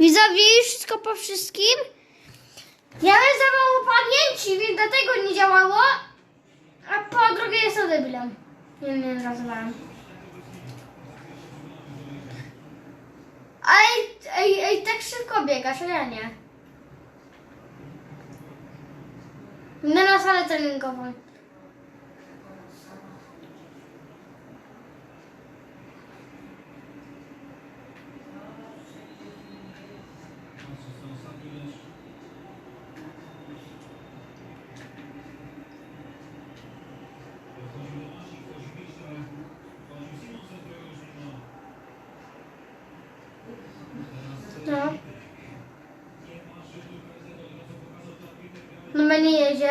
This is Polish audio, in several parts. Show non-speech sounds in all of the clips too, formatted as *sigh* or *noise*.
Widzowie, wszystko po wszystkim. Ja bym za mało pamięci, więc dlatego nie działało. A po drugie jest debilem. Nie nie zrozumiałem. Ej, ej, ej, tak szybko biegasz, a ja nie. Na salę treningową. No. No mnie nie jedzie.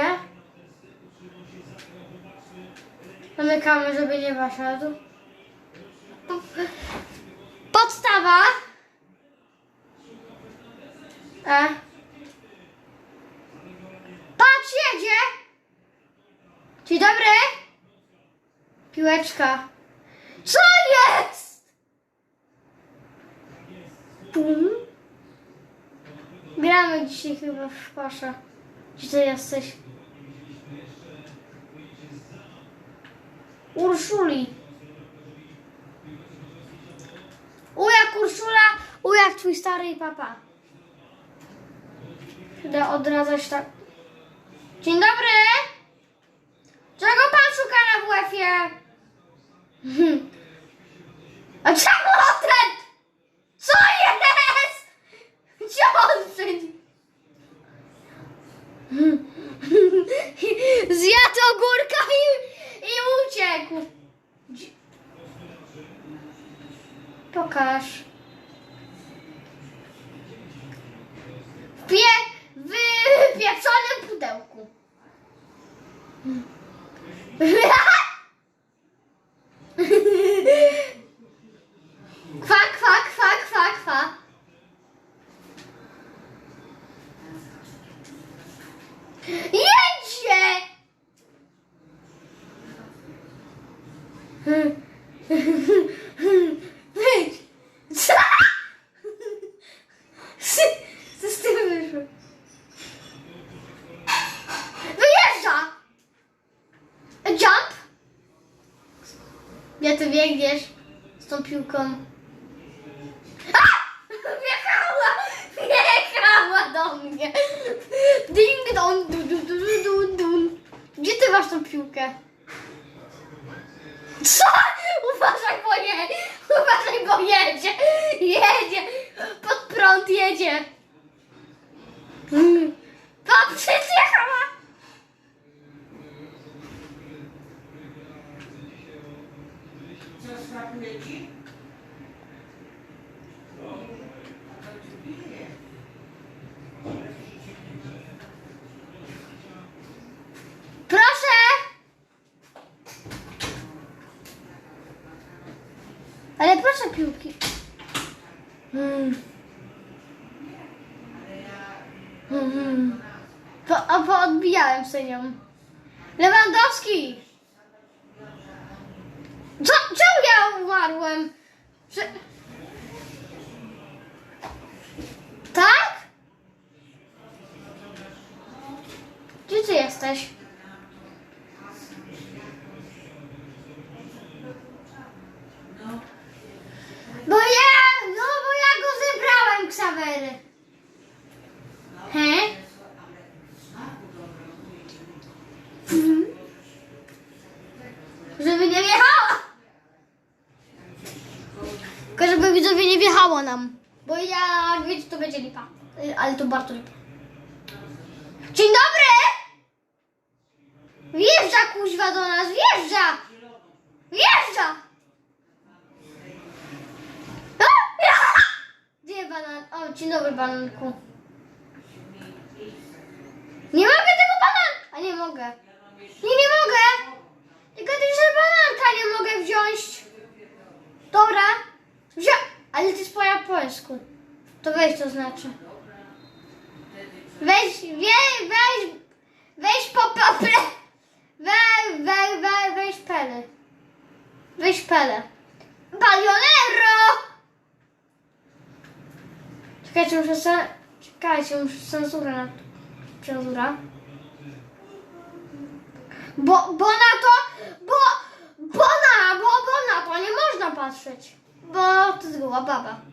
Zamykamy, żeby nie waszedł. Podstawa. E. Patrz, jedzie. Dzień dobry. Piłeczka. Co jest? Pum. Gramy dzisiaj chyba w kosza. Gdzie ty jesteś? Urszuli. Ujak Urszula, ujak twój stary i papa. Idę odradzać tak. Dzień dobry! Czego pan szuka na WF-ie? *laughs* A czemu ten? Co jest? Gdzie on wszedł? Zjadł ogórka i, i uciekł. Gdzie- Pokaż. W pie... w pieprzonym pudełku. Kwa, kwa, kwa, kwa, kwa. Jedzie! Wyjdź! Co? Co z tym wyszło? Wyjeżdża! Jump! Gdzie ty biegniesz z tą piłką? A! Wjechała! Wjechała do mnie! Ding dong, du, du, du, du, du. Gdzie ty masz tą piłkę? Co? Uważaj, bo je, uważaj, bo jedzie, jedzie, pod prąd jedzie. Mm. Pa, przyjechała. Co smakuje ci? Proszę. Ale proszę piłki. Mm. Mhm. Po, a po odbijałem sobie nią. Lewandowski! Co, czemu ja umarłem? Że... Tak? Gdzie ty jesteś? No, Bo ja, no bo ja go zebrałem, Ksawery. He? smaku dobrego. Mhm. Żeby nie wjechała. Tylko żeby widzowie nie wjechało nam. Bo ja, wiecie, to będzie lipa. Y, Ale to bardzo lipa. Dzień dobry! Wjeżdża kuźwa do nas, wjeżdża! Wjeżdża! Gdzie banan? O, dzień dobry bananku. Nie mogę tego banan! A nie mogę. Nie, nie mogę! Tylko też że bananka nie mogę wziąć. Dobra. Wzią... Ale to jest po japońsku. To weź to znaczy. Weź, wie, weź, weź po pople. Weź, weź, weź, weź pele. Weź pele. Balionero! Czekajcie, muszę se... Czekajcie, muszę cenzurę na... Cenzura. Bo, bo na to... Bo... Bo na... Bo, bo na to nie można patrzeć. Bo to jest goła baba.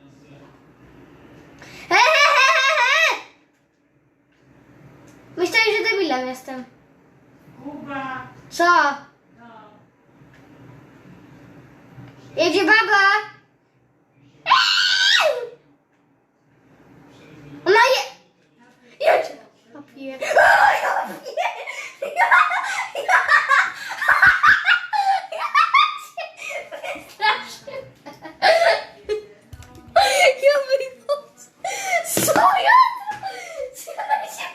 Jestem. Kuba. Co? No. Jedzie baba! Eee! Ona je... Jedzie! Ja piję. Ja piję. Ja, ja, ja się wystraszyłem. Ja wychodzę. Co ja? Co ja się...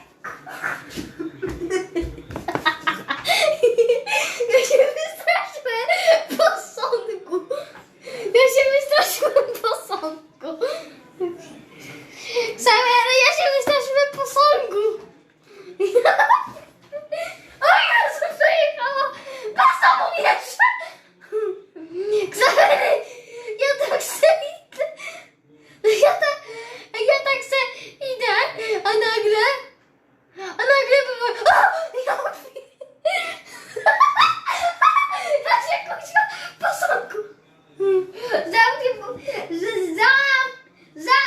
Ja się wystraszyłem posągu. Ja się wystraszyłem posągu. Samer, ja się wystraszyłem posągu. O Jezu, przejechała masa powietrza. Samer, ja tak se idę. Ja tak, ja tak se idę, a nagle, a nagle było, o, ja ja się kusiła posągu. Zamknij, po- z- za, za,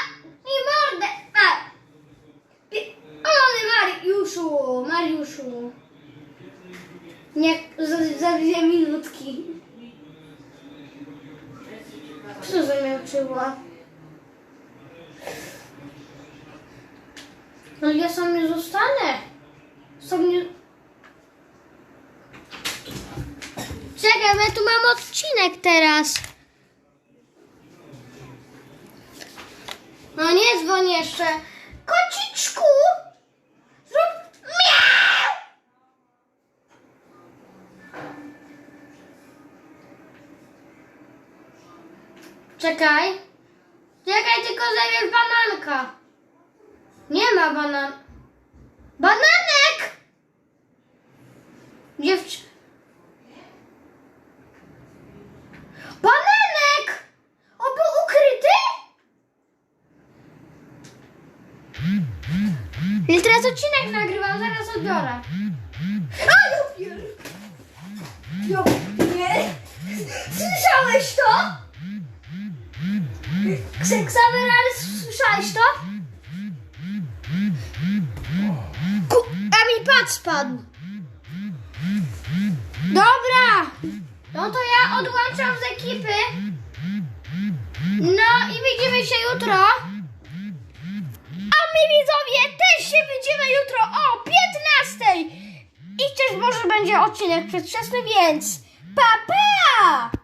i mordę. A. Pi- O, Mariuszu, Mariuszu. Nie, za, za dwie minutki. Co zamiałczyła? No ja sam nie zostanę. Sam nie... Czekaj, ja tu mam odcinek teraz. No nie dzwoń jeszcze. Kociczku! Czekaj. Czekaj, tylko zajmiesz bananka. Nie ma banan. Bananek! Dziewczy... Bananek! O, był ukryty? I teraz odcinek nagrywam, zaraz odbiorę. A, ja. Ja pier... Słyszałeś to? Ksawery, ale słyszałeś to? Ku... Mi pad spadł. Dobra. No to ja odłączam z ekipy. No i widzimy się jutro. A my widzowie też się widzimy jutro o 15. I też może będzie odcinek przedwczesny, więc pa pa!